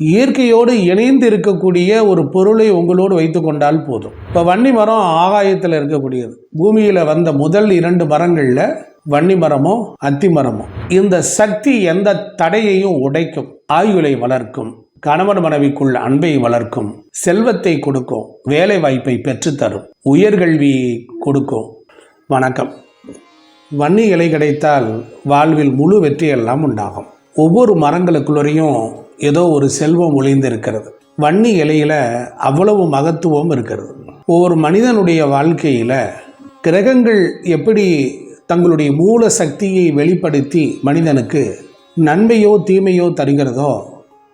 இயற்கையோடு இணைந்து இருக்கக்கூடிய ஒரு பொருளை உங்களோடு வைத்து கொண்டால் போதும். இப்போ வன்னி மரம் ஆகாயத்தில் இருக்கக்கூடியது. பூமியில் வந்த முதல் இரண்டு மரங்களில் வன்னி மரமோ அத்தி மரமோ. இந்த சக்தி எந்த தடையையும் உடைக்கும். ஆயுளை வளர்க்கும். கணவன் மனைவிக்குள்ள அன்பை வளர்க்கும். செல்வத்தை கொடுக்கும். வேலை வாய்ப்பை பெற்றுத்தரும். உயர்கல்வி கொடுக்கும். வணக்கம். வன்னி இலை கிடைத்தால் வாழ்வில் முழு வெற்றியெல்லாம் உண்டாகும். ஒவ்வொரு மரங்களுக்குள்ளரையும் ஏதோ ஒரு செல்வம் ஒளிந்திருக்கிறது. வன்னி இலையில் அவ்வளவு மகத்துவம் இருக்கிறது. ஒவ்வொரு மனிதனுடைய வாழ்க்கையில் கிரகங்கள் எப்படி தங்களுடைய மூல சக்தியை வெளிப்படுத்தி மனிதனுக்கு நன்மையோ தீமையோ தருகிறதோ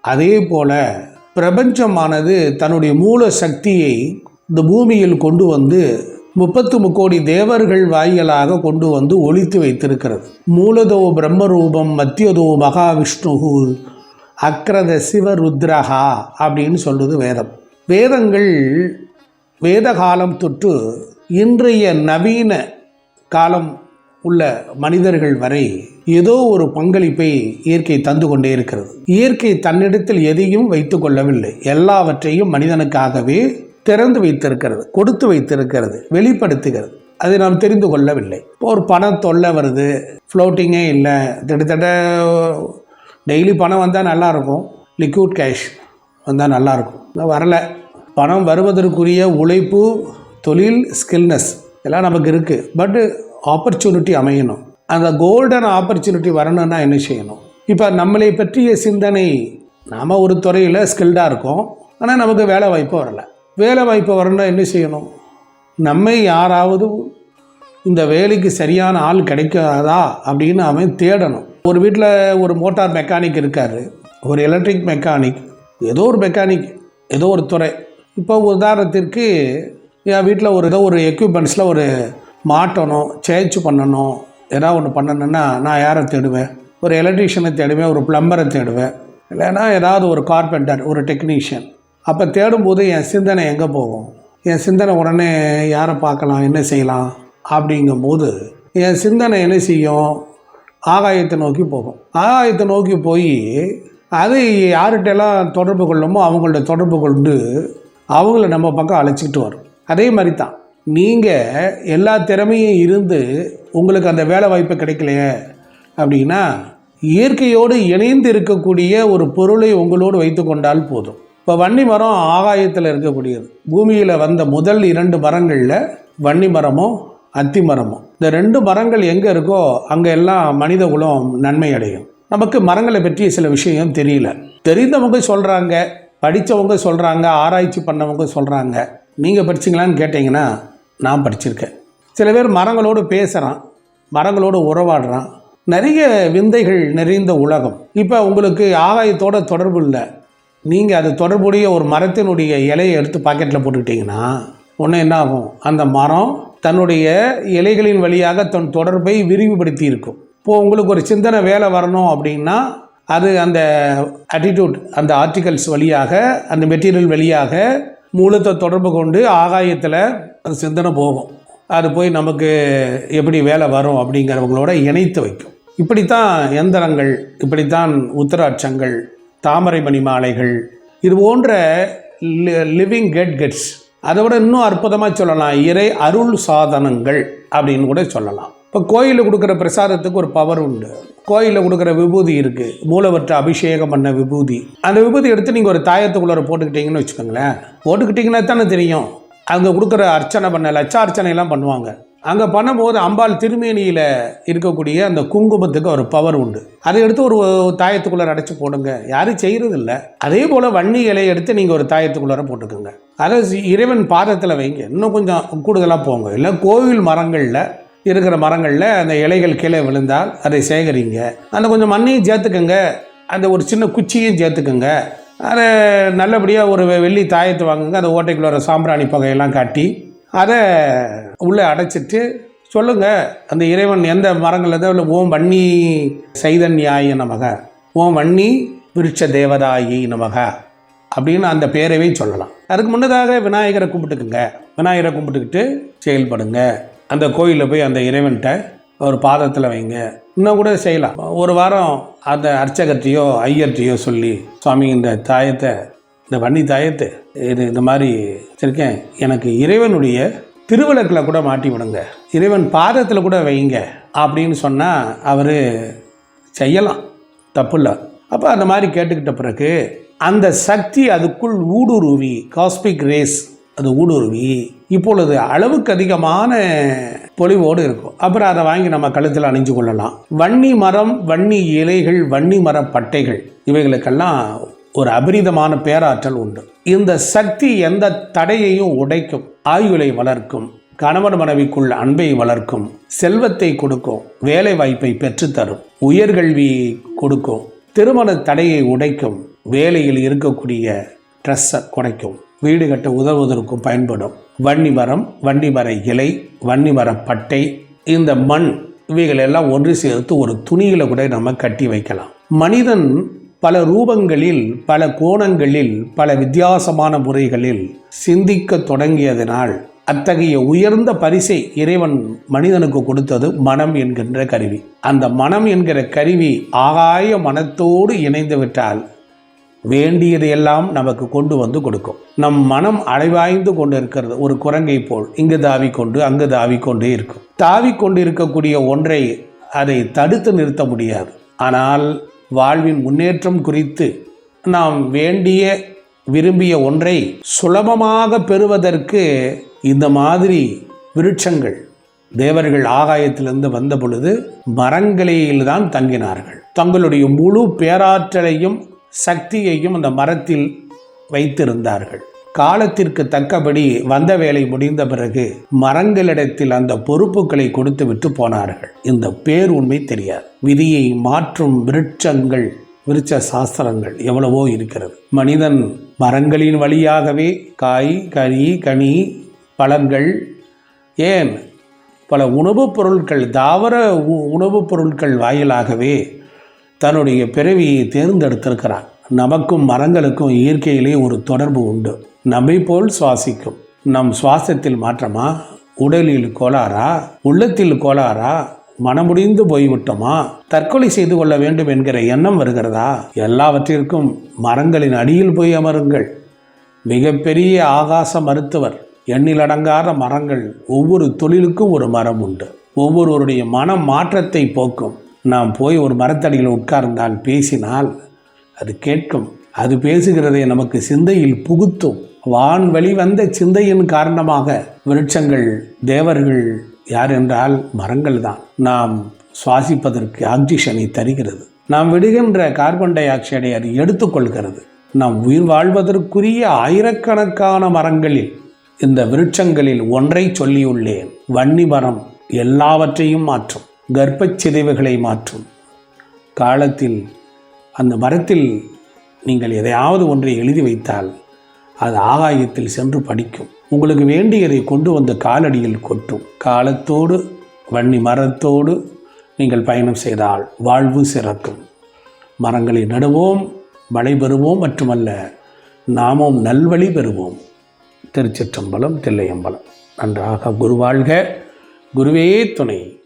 அதே போல பிரபஞ்சமானது தன்னுடைய மூல சக்தியை இந்த பூமியில் கொண்டு வந்து முப்பத்து முக்கோடி தேவர்கள் வாயிலாக கொண்டு வந்து ஒழித்து வைத்திருக்கிறது. மூலதோ பிரம்மரூபம் மத்தியதோ மகாவிஷ்ணு அக்ரத சிவ ருத்ரஹா அப்படின்னு சொல்லுது வேதம். வேதங்கள் வேத காலம் தொற்று இன்றைய நவீன காலம் உள்ள மனிதர்கள் வரை ஏதோ ஒரு பங்களிப்பை இயற்கை தந்து கொண்டே இருக்கிறது. இயற்கை தன்னிடத்தில் எதையும் வைத்து கொள்ளவில்லை. எல்லாவற்றையும் மனிதனுக்காகவே திறந்து வைத்திருக்கிறது கொடுத்து வைத்திருக்கிறது வெளிப்படுத்துகிறது. அதை நாம் தெரிந்து கொள்ளவில்லை. இப்போ ஒரு பணம் தொல்லை வருது ஃப்ளோட்டிங்கே இல்லை கிட்டத்தட்ட டெய்லி பணம் வந்தால் நல்லாயிருக்கும். லிக்விட் கேஷ் வந்தால் நல்லாயிருக்கும். வரலை வரல. பணம் வருவதற்குரிய உழைப்பு தொழில் ஸ்கில்னஸ் எல்லாம் நமக்கு இருக்குது பட்டு ஆப்பர்ச்சுனிட்டி அமையணும். அந்த கோல்டன் ஆப்பர்ச்சுனிட்டி வரணும்னா என்ன செய்யணும்? இப்போ நம்மளை பற்றிய சிந்தனை நாம் ஒரு துறையில் ஸ்கில்டாக இருக்கோம். ஆனால் நமக்கு வேலை வாய்ப்பு வரல. வேலை வாய்ப்பு வரணும்னா என்ன செய்யணும்? நம்மை யாராவது இந்த வேலைக்கு சரியான ஆள் கிடைக்காதா அப்படின்னு அவன் தேடணும். ஒரு வீட்டில் ஒரு மோட்டார் மெக்கானிக் இருக்கார். ஒரு எலக்ட்ரிக் மெக்கானிக் ஏதோ ஒரு மெக்கானிக் ஏதோ ஒரு துறை. இப்போ உதாரணத்திற்கு என் வீட்டில் ஒரு ஏதோ ஒரு எக்யூப்மெண்ட்ஸில் ஒரு மாட்டணும் சேஞ்ச் பண்ணணும் ஏதாவது ஒன்று பண்ணணுன்னா நான் யாரை தேடுவேன்? ஒரு எலக்ட்ரீஷியனை தேடுவேன் ஒரு ப்ளம்பரை தேடுவேன். இல்லைன்னா ஏதாவது ஒரு கார்பெண்டர் ஒரு டெக்னீஷியன் அப்போ தேடும்போது என் சிந்தனை எங்கே போகும்? என் சிந்தனை உடனே யாரை பார்க்கலாம் என்ன செய்யலாம்? அப்படிங்கும்போது என் சிந்தனை என்ன செய்யும்? ஆகாயத்தை நோக்கி போகும். ஆகாயத்தை நோக்கி போய் அது யார்கிட்டெல்லாம் தொடர்பு கொள்ளுமோ அவங்கள்ட்ட தொடர்பு கொண்டு அவங்கள நம்ம பக்கம் அழைச்சிக்கிட்டு வரும். அதே மாதிரி தான் நீங்கள் எல்லா திறமையும் இருந்து உங்களுக்கு அந்த வேலை வாய்ப்பு கிடைக்கலையே அப்படின்னா இயற்கையோடு இணைந்து இருக்கக்கூடிய ஒரு பொருளை உங்களோடு வைத்து கொண்டால் போதும். இப்போ வன்னி மரம் ஆகாயத்தில் இருக்கக்கூடியது. பூமியில் வந்த முதல் இரண்டு மரங்களில் வன்னி மரமோ அத்தி மரமோ. இந்த ரெண்டு மரங்கள் எங்கே இருக்கோ அங்கே எல்லாம் மனித குலம் நன்மை அடையும் நமக்கு மரங்களை பற்றிய சில விஷயம் தெரியல. தெரிந்தவங்க சொல்கிறாங்க படித்தவங்க சொல்கிறாங்க ஆராய்ச்சி பண்ணவங்க சொல்கிறாங்க நீங்கள் படிச்சிங்களான்னு கேட்டிங்கன்னா நான் படிச்சிருக்கேன். சில பேர் மரங்களோடு பேசுகிறான் மரங்களோடு உறவாடுறான். நிறைய விந்தைகள் நிறைந்த உலகம். இப்போ உங்களுக்கு ஆகாயத்தோட தொடர்பு இல்லை. நீங்கள் அது தொடர்புடைய ஒரு மரத்தினுடைய இலையை எடுத்து பாக்கெட்டில் போட்டுக்கிட்டிங்கன்னா ஒன்று என்ன ஆகும் அந்த மரம் தன்னுடைய இலைகளின் வழியாக தன் தொடர்பை விரிவுபடுத்தி இருக்கும் இப்போது உங்களுக்கு ஒரு சிந்தனை வேலை வரணும் அப்படின்னா அது அந்த ஆட்டிடியூட் அந்த ஆர்டிகல்ஸ் வழியாக அந்த மெட்டீரியல் வழியாக மூலத்தை தொடர்பு கொண்டு ஆகாயத்தில் அது சிந்தனை போகும். அது போய் நமக்கு எப்படி வேலை வரும் அப்படிங்கிறவங்களோட இணைத்து வைக்கும். இப்படித்தான் எந்திரங்கள் இப்படித்தான் உத்தராட்சங்கள் தாமரை மணி மாலைகள் இது போன்ற லிவிங் கெட் கெட்ஸ் அதை விட இன்னும் அற்புதமாக சொல்லலாம். இறை அருள் சாதனங்கள் அப்படின்னு கூட சொல்லலாம். இப்போ கோயிலில் கொடுக்குற பிரசாதத்துக்கு ஒரு பவர் உண்டு. கோயிலில் கொடுக்குற விபூதி இருக்குது மூலவற்ற அபிஷேகம் பண்ண விபூதி. அந்த விபூதி எடுத்து நீங்கள் ஒரு தாயத்துக்குள்ளார போட்டுக்கிட்டீங்கன்னு வச்சுக்கோங்களேன். போட்டுக்கிட்டிங்கன்னா தானே தெரியும். அங்கே கொடுக்குற அர்ச்சனை பண்ண லட்ச அர்ச்சனைலாம் பண்ணுவாங்க. அங்கே பண்ணும்போது அம்பாள் திருமேனியில் இருக்கக்கூடிய அந்த குங்குமத்துக்கு ஒரு பவர் உண்டு. அதை எடுத்து ஒரு தாயத்துக்குள்ளார அடைச்சி போடுங்க. யாரும் செய்கிறது இல்லை அதே போல் வன்னி இலையை எடுத்து நீங்கள் ஒரு தாயத்துக்குள்ளார போட்டுக்கோங்க. அதை சி- இறைவன் பாதத்தில் வைங்க. இன்னும் கொஞ்சம் கூடுதலாக போங்க. இல்லை கோவில் மரங்களில் இருக்கிற மரங்களில் அந்த இலைகள் கீழே விழுந்தால் அதை சேகரிங்க. அந்த கொஞ்சம் மண்ணையும் சேர்த்துக்கோங்க. அந்த ஒரு சின்ன குச்சியும் சேர்த்துக்கோங்க. அதை நல்லபடியாக ஒரு வெள்ளி தாயத்தை வாங்குங்க. அந்த ஓட்டைக்குள்ளே சாம்பிராணி பகையெல்லாம் காட்டி அதை உள்ளே அடைச்சிட்டு சொல்லுங்கள் அந்த இறைவன் எந்த மரங்கள் எதோ இல்லை ஓம் வன்னி சைதன்யாய நமக ஓம் வன்னி விருட்ச தேவதாயி நமக அப்படின்னு அந்த பேரவே சொல்லலாம். அதுக்கு முன்னதாக விநாயகரை கும்பிட்டுக்குங்க. விநாயகரை கும்பிட்டுக்கிட்டு செயல்படுங்க. அந்த கோயிலில் போய் அந்த இறைவன்கிட்ட ஒரு பாதத்தில் வைங்க. இன்னும் கூட செய்யலாம். ஒரு வாரம் அந்த அர்ச்சகர்கிட்டையோ ஐயர்கிட்டையோ சொல்லி சுவாமி இந்த தாயத்தை இந்த வன்னி தாயத்தை இது இந்த மாதிரி வச்சுருக்கேன். எனக்கு இறைவனுடைய திருவிளக்கில் கூட மாட்டி விடுங்க. இறைவன் பாதத்தில் கூட வைங்க. அப்படின்னு சொன்னால் அவர் செய்யலாம். தப்பு இல்லை அப்போ அந்த மாதிரி கேட்டுக்கிட்ட பிறகு அந்த சக்தி அதுக்குள் ஊடுருவி காஸ்பிக் ரேஸ் அது ஊடுருவி இப்பொழுது அளவுக்கு அதிகமான பொலிவோடு இருக்கும். அப்புறம் அதை வாங்கி நம்ம கழுத்தில் அணிஞ்சு கொள்ளலாம். வன்னி மரம் வன்னி இலைகள் வன்னி மர பட்டைகள் இவைகளுக்கெல்லாம் ஒரு அபரிதமான பேராற்றல் உண்டு. இந்த சக்தி எந்த தடையையும் உடைக்கும். ஆயுளை வளர்க்கும். கணவன் மனைவிக்குள் அன்பை வளர்க்கும். செல்வத்தை கொடுக்கும். வேலை வாய்ப்பை பெற்றுத்தரும். உயர்கல்வி கொடுக்கும். திருமண தடையை உடைக்கும். வேலையில் இருக்கக்கூடிய ஸ்ட்ரெஸ்ஸை குறைக்கும். வீடு கட்ட உதவுவதற்கும் பயன்படும். வன்னி மரம் வன்னி மர இலை வன்னி மர பட்டை இந்த மண் இவைகள் எல்லாம் ஒன்று சேர்த்து ஒரு துணியில் கூட நம்ம கட்டி வைக்கலாம். மனிதன் பல ரூபங்களில் பல கோணங்களில் பல வித்தியாசமான முறைகளில் சிந்திக்க தொடங்கியதனால் அத்தகைய உயர்ந்த பரிசை இறைவன் மனிதனுக்கு கொடுத்தது மனம் என்கின்ற கருவி. அந்த மனம் என்கிற கருவி ஆகாய மனத்தோடு இணைந்து விட்டால் வேண்டியதையெல்லாம் நமக்கு கொண்டு வந்து கொடுக்கும். நம் மனம் அலைவாய்ந்து கொண்டு இருக்கிறது ஒரு குரங்கை போல் இங்கு தாவி கொண்டு அங்கு தாவி கொண்டே இருக்கும். தாவி கொண்டு இருக்கக்கூடிய ஒன்றை அதை தடுத்து நிறுத்த முடியாது. ஆனால் வாழ்வின் முன்னேற்றம் குறித்து நாம் வேண்டிய விரும்பிய ஒன்றை சுலபமாக பெறுவதற்கு இந்த மாதிரி விருட்சங்கள் தேவர்கள் ஆகாயத்திலிருந்து வந்த பொழுது மரங்களில்தான் தங்கினார்கள். தங்களுடைய முழு பேராற்றலையும் சக்தியையும் அந்த மரத்தில் வைத்திருந்தார்கள். காலத்திற்கு தக்கபடி வந்த வேலை முடிந்த பிறகு மரங்களிடத்தில் அந்த பொறுப்புகளை கொடுத்து விட்டு போனார்கள். இந்த பேர் உண்மை தெரியாது. விதியை மாற்றும் விருட்சங்கள் விருட்ச சாஸ்திரங்கள் எவ்வளவோ இருக்கிறது. மனிதன் மரங்களின் வழியாகவே காய் கறி கனி பழங்கள் ஏன்? பல உணவுப் பொருட்கள் தாவர உ- உணவுப் பொருட்கள் வாயிலாகவே தன்னுடைய பிறவியை தேர்ந்தெடுத்திருக்கிறான். நமக்கும் மரங்களுக்கும் இயற்கையிலே ஒரு தொடர்பு உண்டு. நம்மை போல் சுவாசிக்கும். நம் சுவாசத்தில் மாற்றமா? உடலில் கோளாறா? உள்ளத்தில் கோளாறா? மனமுடிந்து போய்விட்டோமா? தற்கொலை செய்து கொள்ள வேண்டும் என்கிற எண்ணம் வருகிறதா? எல்லாவற்றிற்கும் மரங்களின் அடியில் போய் அமருங்கள். மிகப்பெரிய ஆகாச மருத்துவர் எண்ணிலடங்காத மரங்கள் ஒவ்வொரு தொழிலுக்கும் ஒரு மரம் உண்டு. ஒவ்வொருவருடைய மன மாற்றத்தை போக்கும். நாம் போய் ஒரு மரத்தடியில் உட்கார்ந்தால் பேசினால் அது கேட்கும். அது பேசுகிறதை நமக்கு சிந்தையில் புகுத்தும். வான் வழி வந்த சிந்தையின் காரணமாக விருட்சங்கள் தேவர்கள் யார் என்றால் மரங்கள் தான். நாம் சுவாசிப்பதற்கு ஆக்சிஜனை தருகிறது. நாம் விடுகின்ற கார்பன் டை ஆக்சைடை அது எடுத்துக்கொள்கிறது நாம் உயிர் வாழ்வதற்குரிய ஆயிரக்கணக்கான மரங்களில் இந்த விருட்சங்களில் ஒன்றை சொல்லியுள்ளேன். வன்னி மரம் எல்லாவற்றையும் மாற்றும். கர்ப்பச் சிதைவுகளை மாற்றும். காலத்தில் அந்த மரத்தில் நீங்கள் எதையாவது ஒன்றை எழுதி வைத்தால் அது ஆகாயத்தில் சென்று படிக்கும். உங்களுக்கு வேண்டியதை கொண்டு வந்த காலடியில் கொட்டும். காலத்தோடு வன்னி மரத்தோடு நீங்கள் பயணம் செய்தால் வாழ்வு சிறக்கும். மரங்களை நடுவோம் மழை பெறுவோம் மட்டுமல்ல நாமும் நல்வழி பெறுவோம். திருச்சிற்றம்பலம் தில்லையம்பலம். நன்றாக குருவாழ்க குருவே துணை.